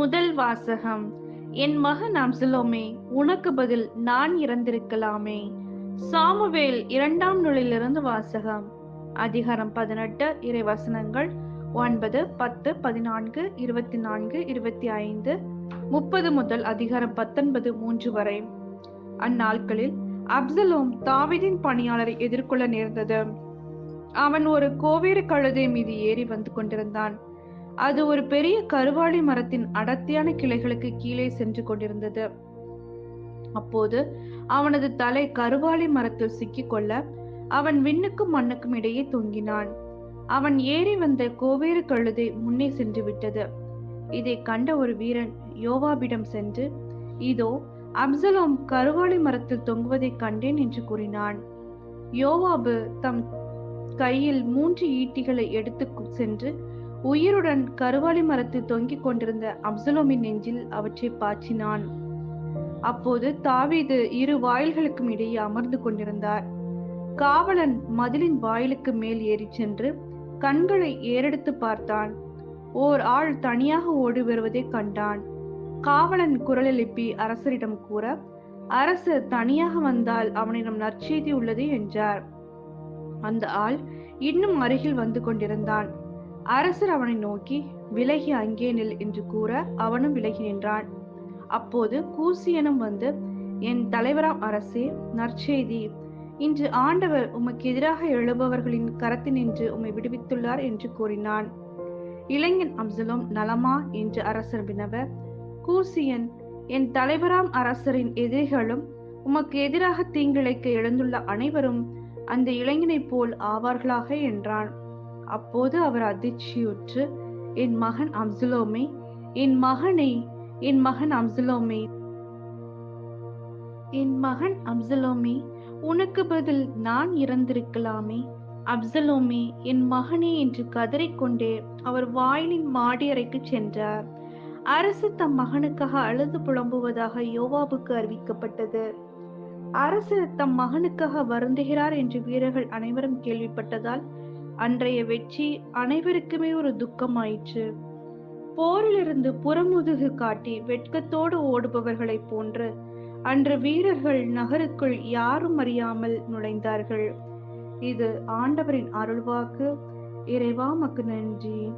முதல் வாசகம். என் மகன் அம்சலோமே உனக்கு பதில் நான் இறந்திருக்கலாமே. சாமுவேல் இரண்டாம் நூலிலிருந்து வாசகம். அதிகாரம் பதினெட்டு இறைவசனங்கள் ஒன்பது பத்து பதினான்கு இருபத்தி நான்கு இருபத்தி ஐந்து முப்பது முதல் அதிகாரம் பத்தொன்பது மூன்று வரை. அந்நாட்களில் அப்சலோம் தாவிதின் பணியாளரை எதிர்கொள்ள நேர்ந்தது. அவன் ஒரு கோவேறு கழுதை மீது ஏறி வந்து கொண்டிருந்தான். அது ஒரு பெரிய கருவாளி மரத்தின் அடர்த்தியான கிளைகளுக்கு கீழே சென்று கொண்டிருந்தது. அப்போது அவனது தலை கருவாளி மரத்தில் சிக்கிக்கொள்ள அவன் விண்ணுக்கும் மண்ணுக்கும் இடையே தொங்கினான். அவன் ஏறி வந்த கோவேறு கழுதை முன்னே சென்று விட்டது. இதை கண்ட ஒரு வீரன் யோவாபிடம் சென்று இதோ அப்சலோம் கருவாளி மரத்தில் தொங்குவதை கண்டேன் என்று கூறினான். யோவாபு தம் கையில் மூன்று ஈட்டிகளை எடுத்து சென்று உயிருடன் கருவாளி மரத்தில் தொங்கிக் கொண்டிருந்த அப்சலோமின் நெஞ்சில் அவற்றை பாய்ச்சினான். அப்போது தாவீது இரு வாயில்களுக்கும் இடையே அமர்ந்து கொண்டிருந்தார். காவலன் மதிலின் வாயிலுக்கு மேல் ஏறி சென்று கண்களை ஏறெடுத்து பார்த்தான். ஓர் ஆள் தனியாக ஓடி வருவதை கண்டான். காவலன் குரல் எழுப்பி அரசரிடம் கூற அரசர் தனியாக வந்தால் அவனிடம் நற்செய்தி உள்ளது என்றார். அந்த ஆள் இன்னும் அருகில் வந்து கொண்டிருந்தான். அரசர் அவனை நோக்கி விலகி அங்கே நில் என்று கூற அவனும் விலகி நின்றான். அப்போது கூசியனும் வந்து என் தலைவராம் அரசே நற்செய்தி. இன்று ஆண்டவர் உமக்கு எதிராக எழுபவர்களின் கரத்தினின்று உம்மை விடுவித்துள்ளார் என்று கூறினான். இளைஞன் அம்சலும் நலமா? என்று அரசர் வினவ கூசியன் என் தலைவராம் அரசரின் எதிரிகளும் உமக்கு எதிராக தீங்கிழைக்க எழுந்துள்ள அனைவரும் அந்த இளைஞனைப் போல் ஆவார்களாக என்றான். அப்போது அவர் அதிர்ச்சியுற்று என் மகன் அம்சுலோமே என் மகனே என் மகன் அம்சுலோமே என் மகன் அப்சலோமே உனக்கு பதில் நான் இறந்திருக்கலாமே. அப்சலோமே என் மகனே என்று கதறிக்கொண்டே அவர் வாயிலின் மாடி அறைக்கு சென்றார். அரசு தம் மகனுக்காக அழுது புலம்புவதாக யோவாபுக்கு அறிவிக்கப்பட்டது. அரசு தம் மகனுக்காக வருந்துகிறார் என்று வீரர்கள் அனைவரும் கேள்விப்பட்டதால் அன்றைய வெற்றி அனைவருக்குமே ஒரு துக்கமாயிற்று. போரிலிருந்து புறமுதுகு காட்டி வெட்கத்தோடு ஓடுபவர்களைப் போன்று அன்று வீரர்கள் நகருக்குள் யாரும் அறியாமல் நுழைந்தார்கள். இது ஆண்டவரின் அருள்வாக்கு. இறைவா மக்கு நன்றி.